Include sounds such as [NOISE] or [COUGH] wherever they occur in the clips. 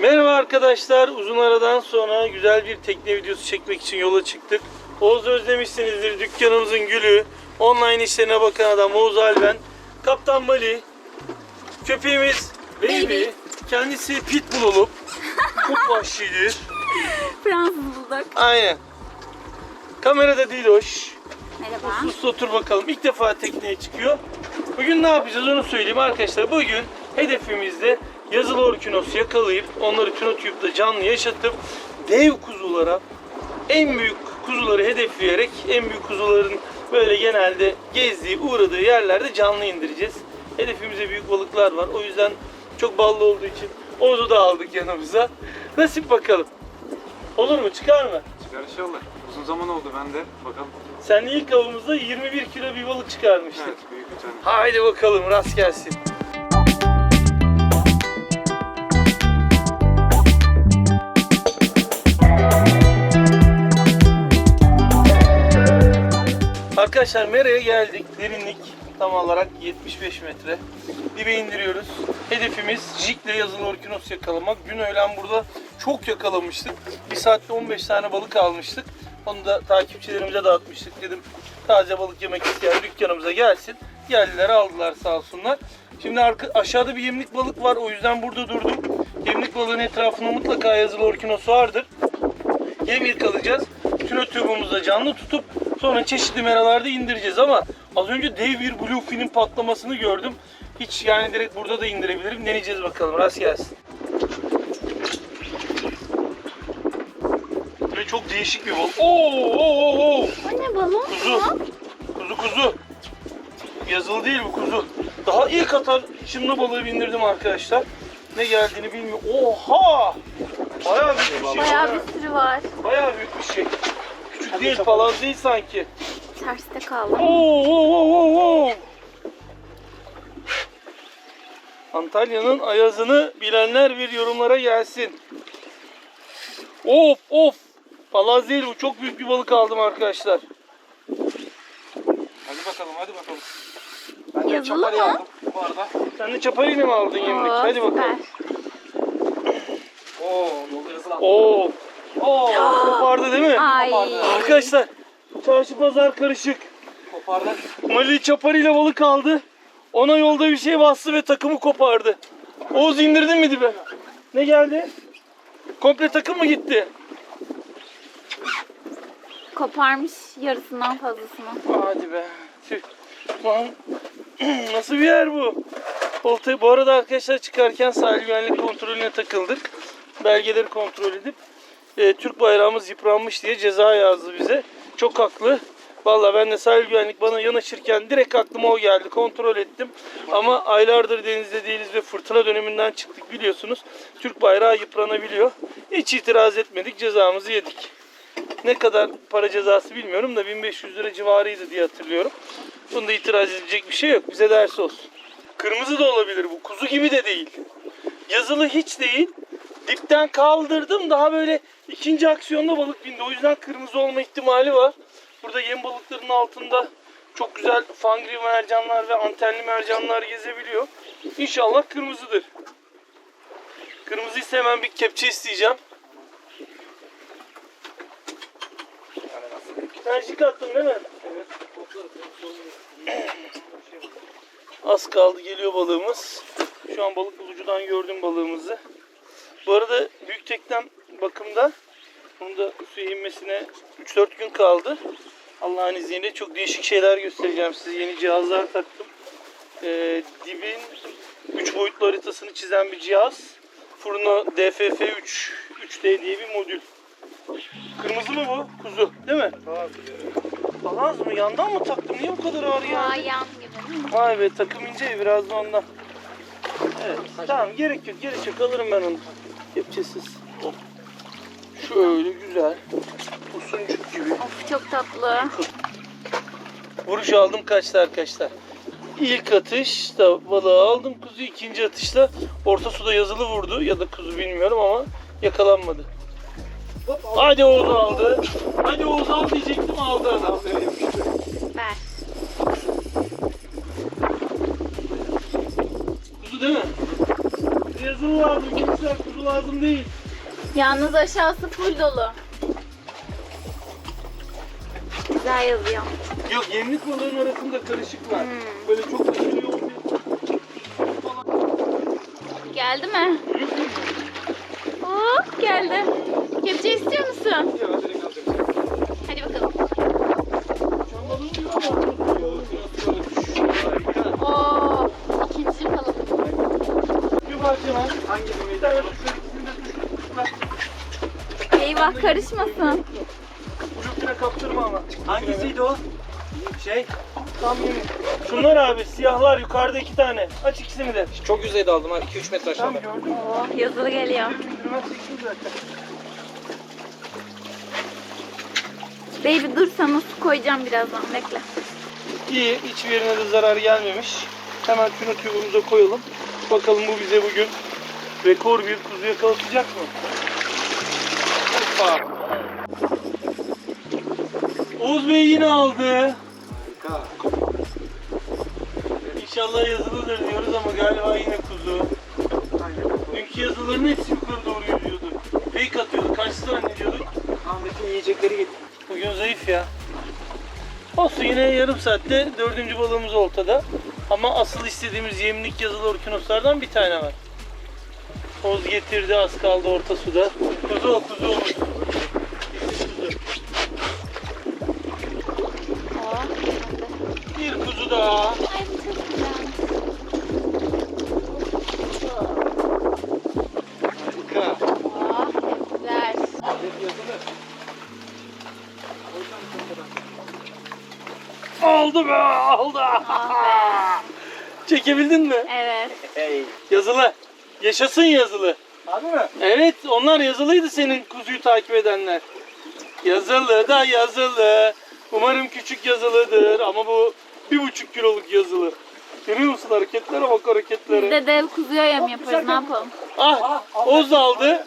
Merhaba arkadaşlar. Uzun aradan sonra güzel bir tekne videosu çekmek için yola çıktık. Oğuz özlemişsinizdir. Dükkanımızın gülü. Online işlerine bakan adam Oğuz Alben. Kaptan Mali. Köpeğimiz Baby. Baby. Kendisi pitbull olup çok [LAUGHS] vahşidir. Fransız bulldog. Aynen. Kamerada değil hoş. Merhaba. Uslu otur bakalım. İlk defa tekneye çıkıyor. Bugün ne yapacağız onu söyleyeyim arkadaşlar. Bugün hedefimizde yazılı orkinos yakalayıp onları kinotüpte canlı yaşatıp dev kuzulara en büyük kuzuları hedefleyerek en büyük kuzuların böyle genelde gezdiği, uğradığı yerlerde canlı indireceğiz. Hedefimizde büyük balıklar var. O yüzden çok ballı olduğu için Oğuz'u da aldık yanımıza. Nasip bakalım. Olur mu? Çıkar mı? Çıkar inşallah. Uzun zaman oldu ben de. Bakalım. Sen ilk avımızda 21 kilo bir balık çıkarmıştın. Evet büyük bir tane. Haydi bakalım rast gelsin. Arkadaşlar Mera'ya geldik. Derinlik tam olarak 75 metre. Dibe indiriyoruz. Hedefimiz jikle yazılı orkinos yakalamak. Dün öğlen burada çok yakalamıştık. Bir saatte 15 tane balık almıştık. Onu da takipçilerimize dağıtmıştık. Dedim taze balık yemek isteyen dükkanımıza gelsin. Geldiler aldılar sağ olsunlar. Şimdi arka, aşağıda bir yemlik balık var. O yüzden burada durdum. Yemlik balığın etrafında mutlaka yazılı orkinos vardır. Yem yakalayacağız. Tüno tubumuzda canlı tutup sonra çeşitli meralarda indireceğiz ama az önce dev bir bluefinin patlamasını gördüm. Hiç yani direkt burada da indirebilirim. Deneyeceğiz bakalım. Rast gelsin. Ve çok değişik bir balık. Oo, oo, oo. O ne balon Kuzu. Kuzu kuzu. Yazılı değil bu kuzu. Daha ilk atar şimdi balığı bindirdim arkadaşlar. Ne geldiğini bilmiyorum. Oha! Bayağı büyük bir şey. Bayağı bir sürü var. Bayağı büyük bir şey. Küçük değil, palaz değil sanki. Terste kaldım. Oo, oo, oo, oo. Antalya'nın ayazını bilenler bir yorumlara gelsin. Of of. Palaz değil bu. Çok büyük bir balık aldım arkadaşlar. Hadi bakalım hadi bakalım. Ben de Yazılı çaparıyı mı? aldım bu arada. Sen de çapayla mı aldın yemlik? Hadi bakalım. süper. Oo yolda yazılı aldım. Oo. Oo, [GASPS] kopardı değil mi? Ay. Arkadaşlar, çarşı pazar karışık. Kopardı. Mali çaparıyla balık aldı. Ona yolda bir şey bastı ve takımı kopardı. Oğuz indirdin mi dibe? Ne geldi? Komple takım mı gitti? Koparmış yarısından fazlasını. Hadi be. Tüh. Lan [CLEARS THROAT] nasıl bir yer bu? Oltayı bu arada arkadaşlar çıkarken sahil güvenlik kontrolüne takıldık. Belgeleri kontrol edip e, Türk bayrağımız yıpranmış diye ceza yazdı bize. Çok haklı. Vallahi ben de sahil güvenlik bana yanaşırken direkt aklıma o geldi. Kontrol ettim. Ama aylardır denizde değiliz ve fırtına döneminden çıktık biliyorsunuz. Türk bayrağı yıpranabiliyor. Hiç itiraz etmedik. Cezamızı yedik. Ne kadar para cezası bilmiyorum da 1500 lira civarıydı diye hatırlıyorum. Bunda itiraz edecek bir şey yok. Bize ders olsun. Kırmızı da olabilir bu. Kuzu gibi de değil. Yazılı hiç değil. Dipten kaldırdım. Daha böyle ikinci aksiyonda balık bindi. O yüzden kırmızı olma ihtimali var. Burada yem balıklarının altında çok güzel fangri mercanlar ve antenli mercanlar gezebiliyor. İnşallah kırmızıdır. Kırmızıysa hemen bir kepçe isteyeceğim. Tercik attın değil mi? Evet. Az kaldı geliyor balığımız. Şu an balık bulucudan gördüm balığımızı. Bu arada büyük teknem bakımda. Onun da suya inmesine 3-4 gün kaldı. Allah'ın izniyle çok değişik şeyler göstereceğim size. Yeni cihazlar taktım. Ee, dibin 3 boyutlu haritasını çizen bir cihaz. Furno DFF3 3D diye bir modül. Kırmızı mı bu? Kuzu değil mi? Palaz mı? Yandan mı taktım? Niye bu kadar ağır geldi? Ayağım gibi. Vay be takım ince biraz da ondan. Evet tamam gerek yok gerek yok alırım ben onu. Kepçesiz. Hop. Şöyle güzel. Usuncuk gibi. Of çok tatlı. Vuruş aldım kaçtı arkadaşlar. İlk atışta balığı aldım kuzu ikinci atışta orta suda yazılı vurdu ya da kuzu bilmiyorum ama yakalanmadı. Hadi Oğuz aldı. Hadi Oğuz al diyecektim aldı adam. Ver. Kuzu değil mi? Yazılı lazım gençler kuzu lazım değil. Yalnız aşağısı full dolu. Güzel yazıyor. Yok yemlik balığın arasında karışık var. Hmm. Böyle çok aşırı yoğun bir Geldi mi? Hop geldi. Eyvah karışmasın. Ucukine kaptırma ama. Hangisiydi o? Şey. Tam yemin. Şunlar abi siyahlar yukarıda iki tane. Aç ikisini de. Çok yüzeyde aldım ha 2-3 metre Tam aşağıda. gördüm. Oh, yazılı geliyor. Bildirmez çektim zaten. Baby dur sana su koyacağım birazdan. Bekle. İyi, hiçbir yerine de zarar gelmemiş. Hemen şunu tübümüze koyalım. Bakalım bu bize bugün rekor bir kuzu yakalatacak mı? Hoppa. Oğuz Bey yine aldı. Harika. İnşallah yazılıdır diyoruz ama galiba yine kuzu. Dünkü yazıların hepsi yukarı doğru yüzüyordu. Fake atıyordu. Kaçtı zannediyorduk. Ahmet'in yiyecekleri getirdim. Bugün zayıf ya. Olsun yine yarım saatte dördüncü balığımız oltada. Ama asıl istediğimiz yemlik yazılı orkinoslardan bir tane var. Oz getirdi az kaldı orta suda. Kuzu o kuzu o. Kuzu. Oh, Bir kuzu daha. Harika. Aldı be aldı. Ah Çekebildin mi? Evet. Hey. Yazılı. Yaşasın yazılı. Abi mi? Evet onlar yazılıydı senin kuzuyu takip edenler. Yazılı da yazılı. Umarım küçük yazılıdır ama bu bir buçuk kiloluk yazılı. Görüyor musun hareketlere bak Biz hareketlere. de dev kuzuya yem yaparız. Ne yapalım? Ah Oz da aldı.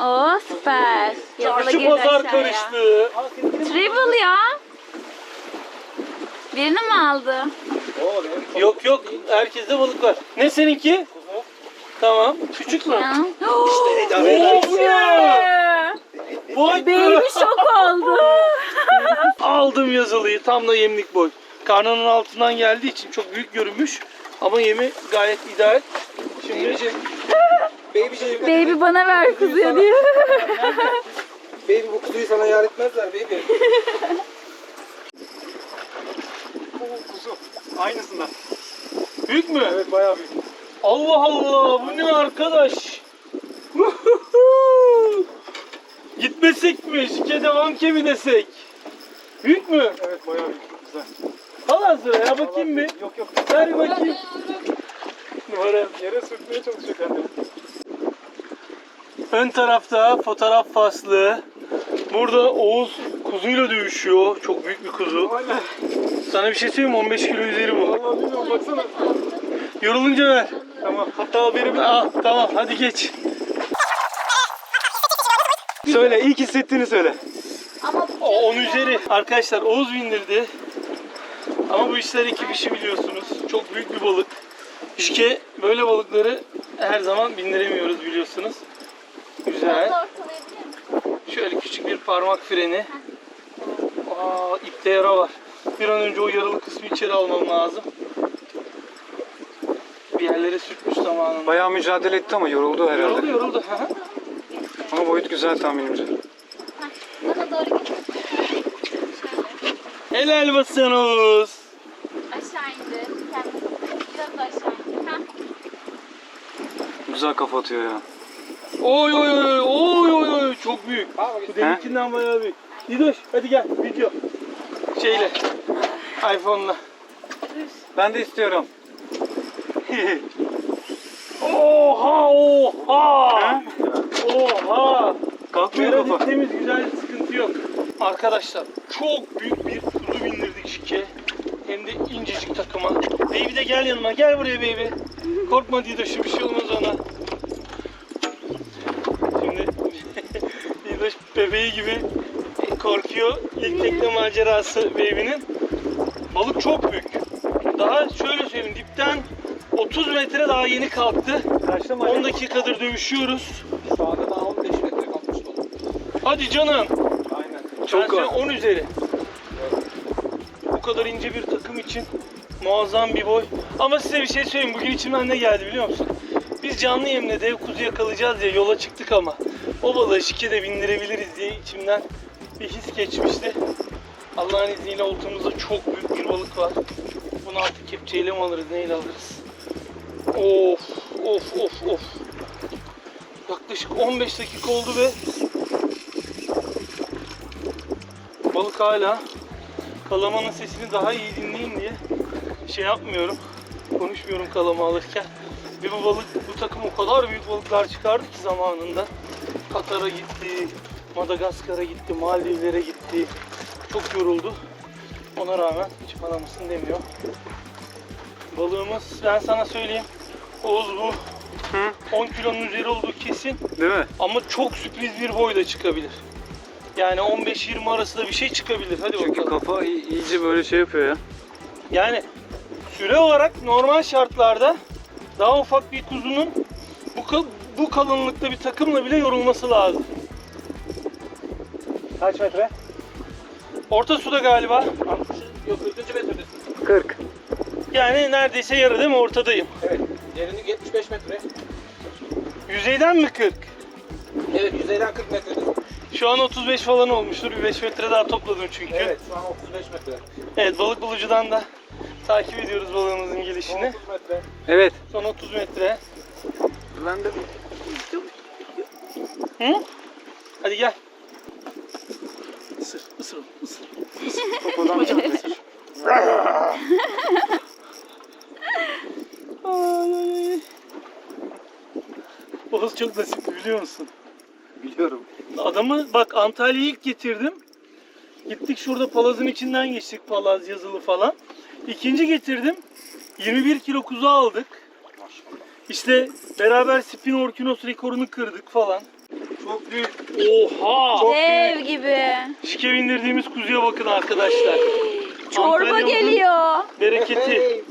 Oo süper. Yazılı Çarşı girdi pazar aşağıya. karıştı. Triple ya. Birini mi aldı? Yok yok herkeste balık var. Ne seninki? Tamam. Küçük mü? Ya. İşte? Vay be. Baby şok oldu. [LAUGHS] Aldım yazılıyı tam da yemlik boy. Karnının altından geldiği için çok büyük görünmüş. Ama yemi gayet ideal. Şimdi Baby'ciğim. [LAUGHS] Baby'ciğim. Baby bana ver kuzuya diyor. [LAUGHS] Baby bu kuzuyu sana yar etmezler baby. Oo kuzu. Aynısından. büyük mü? Evet bayağı büyük. Allah Allah bu ne arkadaş? [LAUGHS] Gitmesek mi? Şike devam ki mi desek? Büyük mü? Evet bayağı büyük. Güzel. Al hazır ya bakayım bir. Yok yok. Ver bakayım. Numara. Yere sürtmeye çalışıyor kendini. Ön tarafta fotoğraf faslı. Burada Oğuz kuzuyla dövüşüyor. Çok büyük bir kuzu. Aynen. Sana bir şey söyleyeyim mi? 15 kilo üzeri bu. Vallahi bilmiyorum baksana. Yorulunca ver. Tamam. Hatta haberimi al. Tamam hadi geç. Söyle ilk hissettiğini söyle. Ama O 10 üzeri. Arkadaşlar Oğuz bindirdi. Ama bu işler iki kişi biliyorsunuz. Çok büyük bir balık. Şike böyle balıkları her zaman bindiremiyoruz biliyorsunuz. Güzel. Şöyle küçük bir parmak freni. Aa ipte yara var. Bir an önce o yaralı kısmı içeri almam lazım. Bir yerlere sürtmüş zamanında. Bayağı mücadele etti ama yoruldu herhalde. Yoruldu yoruldu. Hı hı. Ama boyut güzel tahminimce. Bana doğru git. Helal basın Oğuz. Aşağı indi. Kendisi. Biraz da aşağı indi. Ha? Güzel kafa atıyor ya. Oy oy oy oy oy oy çok büyük. Bu deminkinden bayağı büyük. Didoş hadi gel video. Şeyle. iPhone'la. Ben de istiyorum. Oha oha. Oha. Kalkmıyor Merak kafa. ettiğimiz güzel sıkıntı yok. Arkadaşlar çok büyük bir kuzu bindirdik şike. Hem de incecik takıma. Baby de gel yanıma. Gel buraya baby. Korkma Didoş'um bir şey olmaz ona. Şimdi [LAUGHS] Didoş bebeği gibi korkuyor. İlk tekne macerası baby'nin. Balık çok büyük. Daha şöyle söyleyeyim dipten 30 metre daha yeni kalktı. Kaçta 10 dakikadır dövüşüyoruz. Şu anda daha 15 metre kalkmış balık. Hadi canım. Aynen. Çok Çok 10 üzeri. Bu kadar ince bir takım için muazzam bir boy. Ama size bir şey söyleyeyim. Bugün içimden ne geldi biliyor musun? Biz canlı yemle dev kuzu yakalayacağız diye yola çıktık ama o balığı şikede bindirebiliriz diye içimden bir his geçmişti. Allah'ın izniyle oltamızda çok büyük bir balık var. Bunu artık kepçeyle mi alırız, neyle alırız? Of, of, of, of. Yaklaşık 15 dakika oldu ve balık hala kalamanın sesini daha iyi dinleyin diye şey yapmıyorum. Konuşmuyorum kalama alırken. Ve bu balık, bu takım o kadar büyük balıklar çıkardı ki zamanında. Katar'a gitti, Madagaskar'a gitti, Maldivlere gitti. Çok yoruldu. Ona rağmen mısın demiyor. Balığımız ben sana söyleyeyim. Oğuz bu 10 kilonun üzeri olduğu kesin. Değil mi? Ama çok sürpriz bir boyda çıkabilir. Yani 15-20 arasında bir şey çıkabilir. Hadi Çünkü bakalım. kafa i- iyice böyle şey yapıyor ya. Yani süre olarak normal şartlarda daha ufak bir kuzunun bu, kal- bu kalınlıkta bir takımla bile yorulması lazım. Kaç metre? Orta suda galiba. Yok 40. metredesin. 40. Yani neredeyse yarı değil mi? Ortadayım. Evet. Derinlik 75 metre. Yüzeyden mi 40? Evet yüzeyden 40 metredesin. Şu an 35 falan olmuştur. Bir 5 metre daha topladım çünkü. Evet şu an 35 metre. Evet, balık bulucudan da takip ediyoruz balığımızın gelişini. 30 metre. Evet. Son 30 metre. Ben de Hı? Hadi gel. Isır, ısır, ısır. kafadan Ay, [LAUGHS] ay. Oğuz çok nasipli biliyor musun? biliyorum. Adamı bak Antalya'ya ilk getirdim. Gittik şurada palazın içinden geçtik palaz yazılı falan. İkinci getirdim. 21 kilo kuzu aldık. İşte beraber spin orkinos rekorunu kırdık falan. Çok büyük. Oha! Çok Dev büyük. gibi. Şike bindirdiğimiz kuzuya bakın arkadaşlar. Çorba Antalya'mızın geliyor. Bereketi.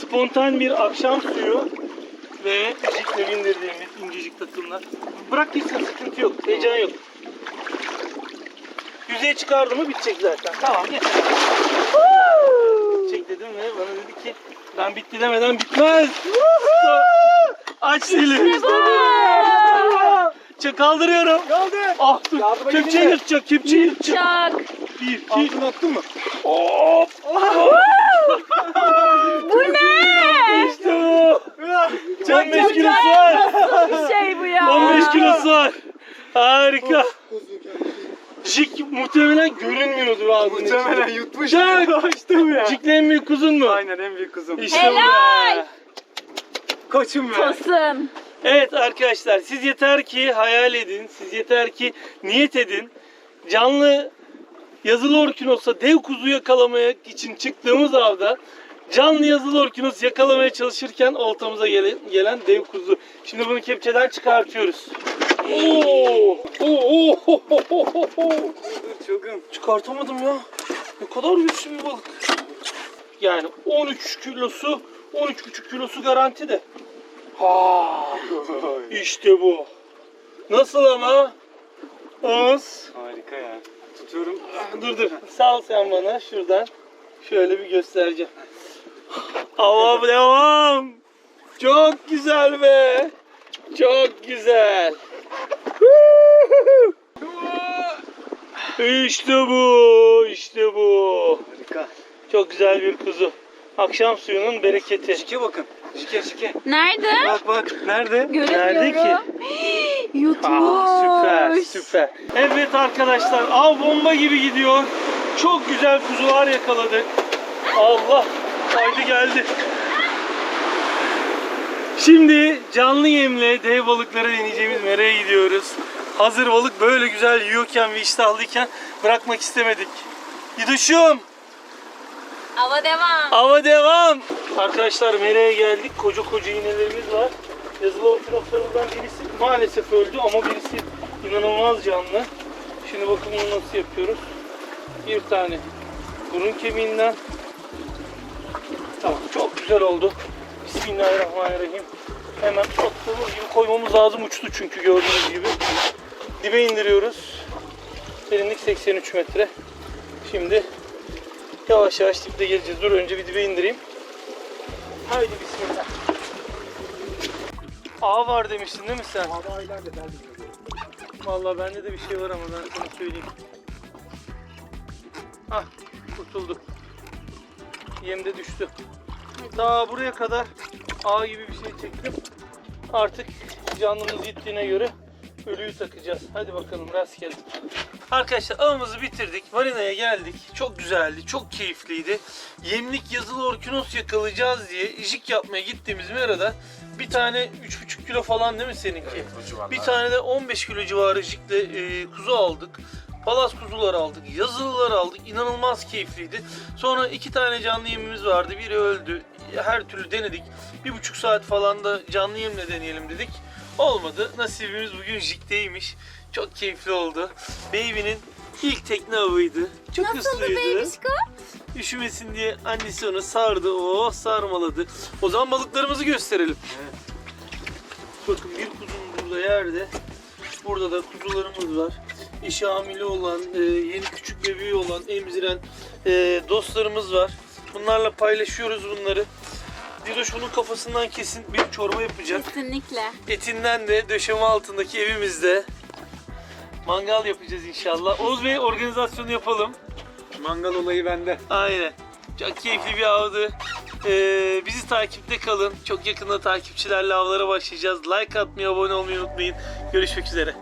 Spontan bir akşam suyu ve jikle bindirdiğimiz incecik takımlar. Bırak gitsin sıkıntı yok, heyecan yok. Yüzeye çıkardı mı bitecek zaten. Tamam geç. Bitecek dedim ve bana dedi ki ben bitti demeden bitmez. Aç dili. Çek kaldırıyorum. Ah dur. Kepçeyi yırtacak, kepçeyi yırtacak. Çak. Bir, iki. Altını attın mı? Hop. Bu ne? İşte bu. 15 kilosu var. Bir şey bu ya. 15 kilosu var. Harika. Jik muhtemelen görünmüyordur ağzının Muhtemelen yutmuş. Jack! işte bu ya. Jik'le en büyük kuzun mu? Aynen en büyük kızım. İşte bu Helal. be. Koçum be. Tosun. Evet arkadaşlar siz yeter ki hayal edin. Siz yeter ki niyet edin. Canlı yazılı orkinosla dev kuzu yakalamaya için çıktığımız avda canlı yazılı orkinos yakalamaya çalışırken oltamıza gelen, gelen dev kuzu. Şimdi bunu kepçeden çıkartıyoruz. Oo! Oo! Oo! Çılgın. Çıkartamadım ya. Ne kadar güçlü bir balık. Yani 13 kilosu, 13,5 kilosu garanti de. Ha! [LAUGHS] İşte bu. Nasıl ama? Ağız. Harika ya. Tutuyorum. Dur dur. Sal sen bana şuradan. Şöyle bir göstereceğim. Devam devam. Çok güzel be. Çok güzel. İşte bu. işte bu. Harika. Çok güzel bir kuzu. Akşam suyunun bereketi. Şike bakın. Şike şike. Nerede? Bak bak. Nerede? Göremiyorum. Nerede ki? [GASPS] Yutmuş. Ah, süper süper. Evet arkadaşlar av bomba gibi gidiyor. Çok güzel kuzular yakaladık. Allah haydi geldi. Şimdi canlı yemle dev balıkları deneyeceğimiz mereye gidiyoruz. Hazır balık böyle güzel yiyorken ve iştahlıyken bırakmak istemedik. Gidişim. Ava devam. Ava devam. Arkadaşlar mereye geldik. Koca koca iğnelerimiz var. Yazılı orkinoslarımızdan birisi maalesef öldü ama birisi inanılmaz canlı. Şimdi bakın bunu nasıl yapıyoruz. Bir tane burun kemiğinden. Tamam çok güzel oldu. Bismillahirrahmanirrahim. Hemen attığımız gibi koymamız lazım. Uçtu çünkü gördüğünüz gibi. Dibe indiriyoruz. Derinlik 83 metre. Şimdi yavaş yavaş dipte geleceğiz. Dur önce bir dibe indireyim. Haydi bismillah. Ağ var demiştin değil mi sen? Hava aylar da derdi. Vallahi bende de bir şey var ama ben sana söyleyeyim. Ah kurtuldu. Yem de düştü. Daha buraya kadar ağ gibi bir şey çektim. Artık canlımız gittiğine göre ölüyü takacağız. Hadi bakalım rastgele. Arkadaşlar avımızı bitirdik. Marina'ya geldik. Çok güzeldi. Çok keyifliydi. Yemlik yazılı orkinos yakalayacağız diye jig yapmaya gittiğimiz merada bir tane 3,5 kilo falan değil mi seninki? Bir tane de 15 kilo civarı jikle e, kuzu aldık. Palas kuzular aldık, yazılılar aldık. İnanılmaz keyifliydi. Sonra iki tane canlı yemimiz vardı. Biri öldü. Her türlü denedik. Bir buçuk saat falan da canlı yemle deneyelim dedik. Olmadı. Nasibimiz bugün jikteymiş. Çok keyifli oldu. Baby'nin ilk tekne avıydı. Çok Nasıldı ıslıydı. bebişko? Üşümesin diye annesi onu sardı. Oh sarmaladı. O zaman balıklarımızı gösterelim. Bakın bir kuzumuz burada yerde. Burada da kuzularımız var. İşi hamile olan, e, yeni küçük bebeği olan, emziren e, dostlarımız var. Bunlarla paylaşıyoruz bunları. Didoş bunun kafasından kesin bir çorba yapacak. Kesinlikle. Etinden de döşeme altındaki evimizde mangal yapacağız inşallah. Oğuz Bey organizasyonu yapalım. Mangal olayı bende. Aynen. Çok keyifli bir avdı. Ee, bizi takipte kalın. Çok yakında takipçilerle avlara başlayacağız. Like atmayı, abone olmayı unutmayın. Görüşmek üzere.